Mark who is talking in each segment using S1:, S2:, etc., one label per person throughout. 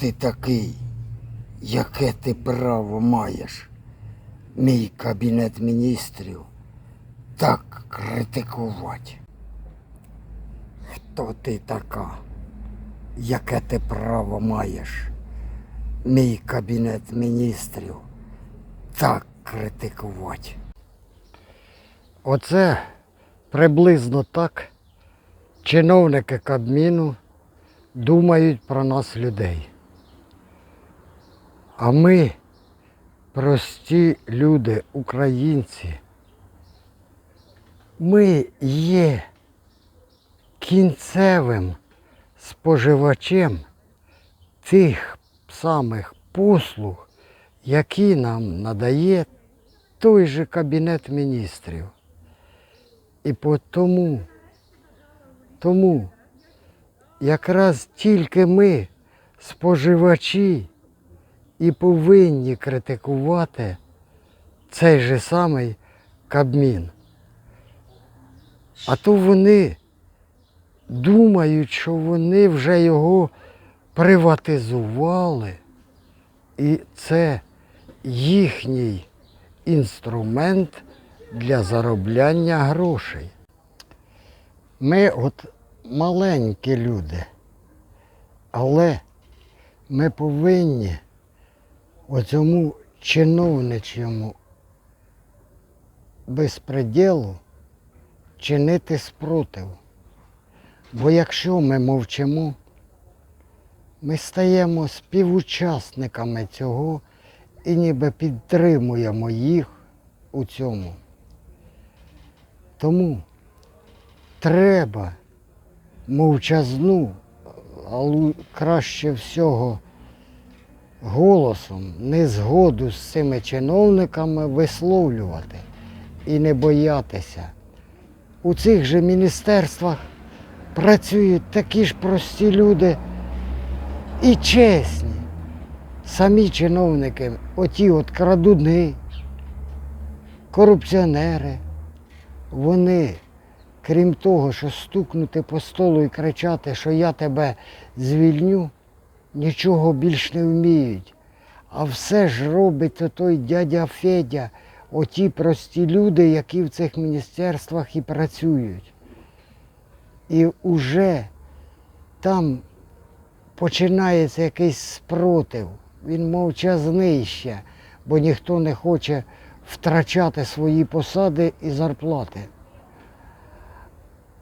S1: ти такий? Яке ти право маєш? Мій кабінет міністрів так критикувати. Хто ти така? Яке ти право маєш? Мій кабінет міністрів так критикувати. Оце приблизно так чиновники Кабміну думають про нас людей. А ми, прості люди, українці, ми є кінцевим споживачем тих самих послуг, які нам надає той же Кабінет міністрів. І тому, тому якраз тільки ми, споживачі, і повинні критикувати цей же самий Кабмін. А то вони думають, що вони вже його приватизували, і це їхній інструмент для заробляння грошей. Ми от маленькі люди, але ми повинні оцьому чиновничому безпреділу чинити спротив. Бо якщо ми мовчимо, ми стаємо співучасниками цього і ніби підтримуємо їх у цьому. Тому треба мовчазну, але краще всього голосом незгоду з цими чиновниками висловлювати і не боятися. У цих же міністерствах працюють такі ж прості люди і чесні. Самі чиновники, оті от крадуни, корупціонери, вони, крім того, що стукнути по столу і кричати, що я тебе звільню, нічого більш не вміють. А все ж робить той дядя Федя, оті прості люди, які в цих міністерствах і працюють. І вже там починається якийсь спротив. Він мовчазний ще, бо ніхто не хоче втрачати свої посади і зарплати.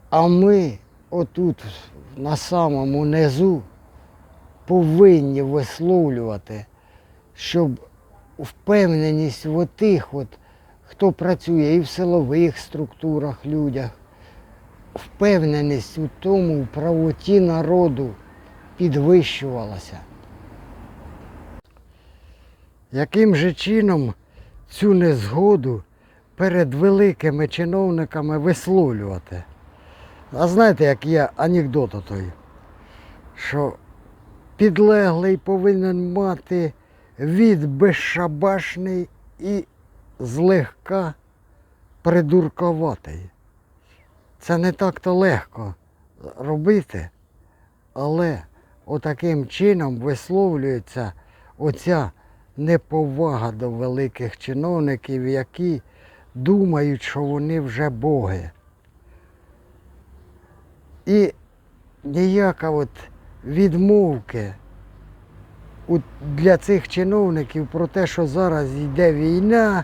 S1: А ми отут, на самому низу, повинні висловлювати, щоб впевненість в тих, от, хто працює і в силових структурах людях, впевненість у тому, в правоті народу підвищувалася. Яким же чином цю незгоду перед великими чиновниками висловлювати? А знаєте, як є анекдот той, що підлеглий повинен мати від безшабашний і злегка придурковатий. Це не так-то легко робити, але отаким чином висловлюється оця неповага до великих чиновників, які думають, що вони вже боги. І ніяка от відмовки для цих чиновників про те, що зараз йде війна,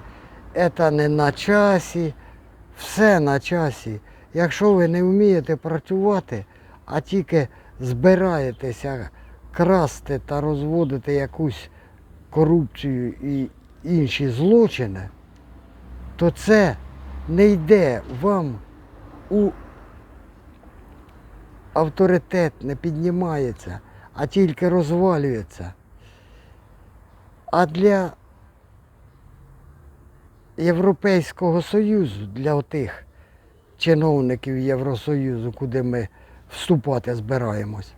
S1: це не на часі, все на часі. Якщо ви не вмієте працювати, а тільки збираєтеся красти та розводити якусь корупцію і інші злочини, то це не йде вам у авторитет, не піднімається, а тільки розвалюється. А для Європейського Союзу, для тих чиновників Євросоюзу, куди ми вступати збираємось,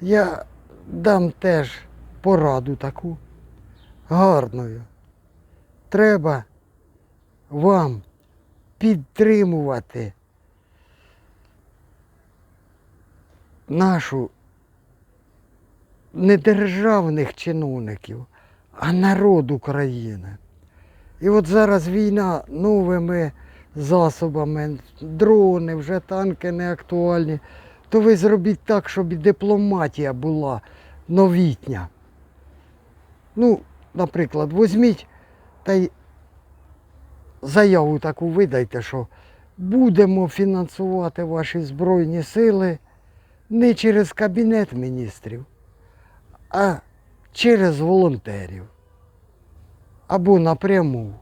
S1: я дам теж пораду таку гарною. Треба вам підтримувати нашу не державних чиновників, а народ України. І от зараз війна новими засобами, дрони, вже танки не актуальні. То ви зробіть так, щоб і дипломатія була новітня. Ну, наприклад, візьміть та й заяву таку видайте, що будемо фінансувати ваші Збройні сили не через Кабінет міністрів, а через волонтерів або напряму.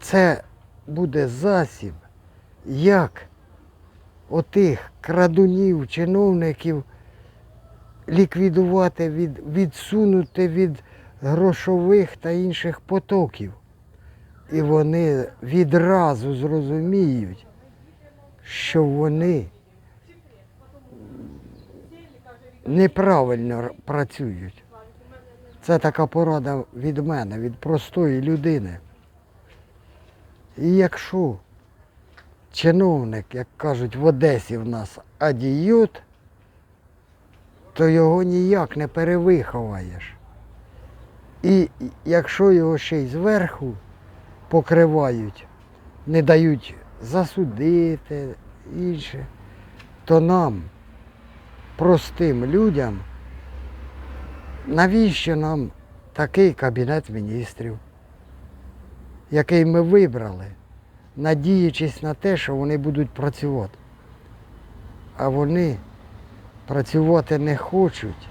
S1: Це буде засіб, як отих крадунів, чиновників ліквідувати, від, відсунути від грошових та інших потоків. І вони відразу зрозуміють, що вони неправильно працюють. Це така порада від мене, від простої людини. І якщо чиновник, як кажуть, в Одесі в нас адіют, то його ніяк не перевиховаєш. І якщо його ще й зверху покривають, не дають засудити інше, то нам, простим людям, навіщо нам такий кабінет міністрів, який ми вибрали, надіючись на те, що вони будуть працювати. А вони працювати не хочуть,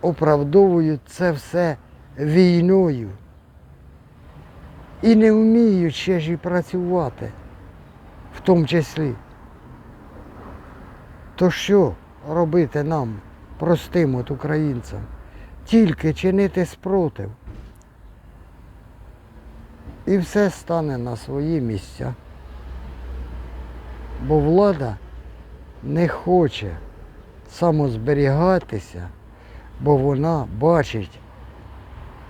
S1: оправдовують це все війною і не вміють ще ж і працювати, в тому числі. То що робити нам, простим от українцям? Тільки чинити спротив. І все стане на свої місця. Бо влада не хоче самозберігатися, бо вона бачить,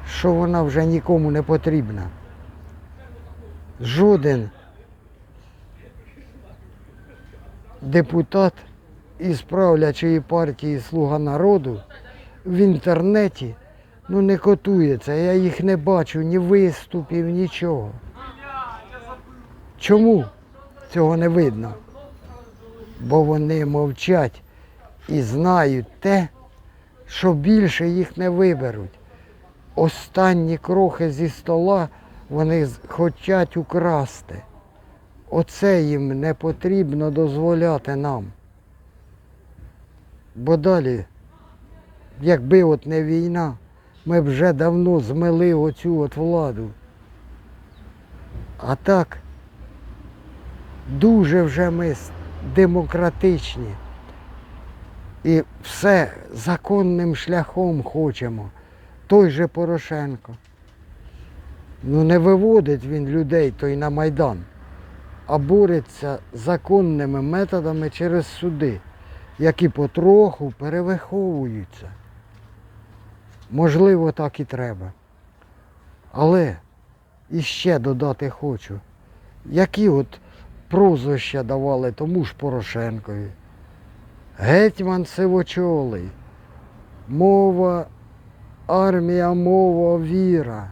S1: що вона вже нікому не потрібна. Жоден депутат із правлячої партії Слуга народу в інтернеті ну, не котується. Я їх не бачу ні виступів, нічого. Чому цього не видно? Бо вони мовчать і знають те, що більше їх не виберуть. Останні крохи зі стола вони хочуть украсти. Оце їм не потрібно дозволяти нам. Бо далі, якби от не війна, ми б вже давно змили оцю от владу. А так, дуже вже ми демократичні. І все законним шляхом хочемо. Той же Порошенко. Ну не виводить він людей той на Майдан, а бореться законними методами через суди, які потроху перевиховуються. Можливо, так і треба. Але іще додати хочу, які от прозвища давали тому ж Порошенкові. Гетьман сивочолий, мова, армія, мова, віра.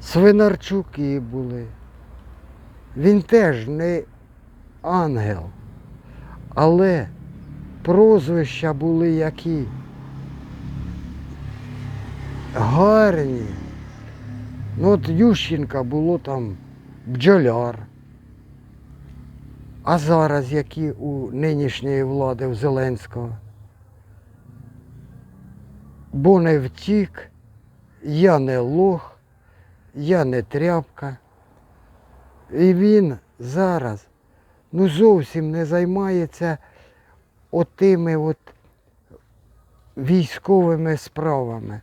S1: Свинарчуки були. Він теж не ангел, але прозвища були які гарні. Ну от Ющенка було там бджоляр. А зараз які у нинішньої влади у Зеленського? Бо не втік, я не лох, я не тряпка. І він зараз ну зовсім не займається отими от військовими справами.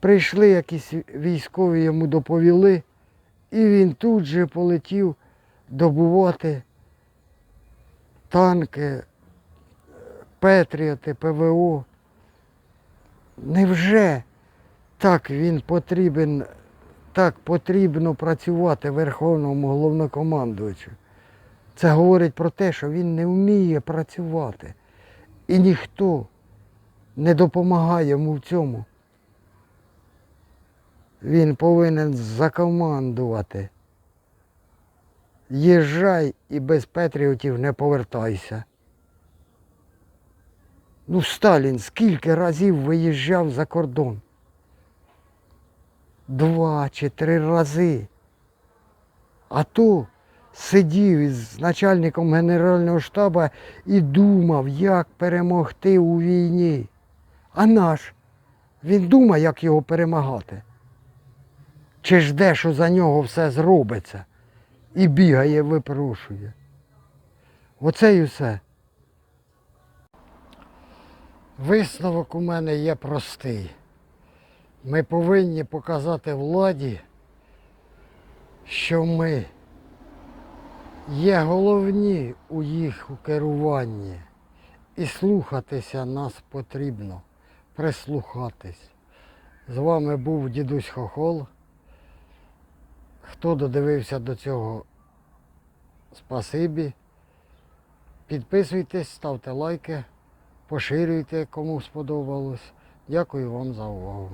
S1: Прийшли якісь військові йому доповіли, і він тут же полетів добувати танки, Петріоти, ПВО. Невже так він потрібен, так потрібно працювати Верховному головнокомандувачу? Це говорить про те, що він не вміє працювати. І ніхто не допомагає йому в цьому. Він повинен закомандувати. Їжджай і без Петріотів не повертайся. Ну, Сталін скільки разів виїжджав за кордон? Два чи три рази. А то сидів із начальником Генерального штабу і думав, як перемогти у війні. А наш, він думає, як його перемагати. Чи жде, що за нього все зробиться і бігає, випрошує. Оце і все. Висновок у мене є простий. Ми повинні показати владі, що ми є головні у їх керуванні. І слухатися нас потрібно, прислухатись. З вами був дідусь Хохол. Хто додивився до цього, спасибі. Підписуйтесь, ставте лайки, поширюйте, кому сподобалось. Дякую вам за увагу.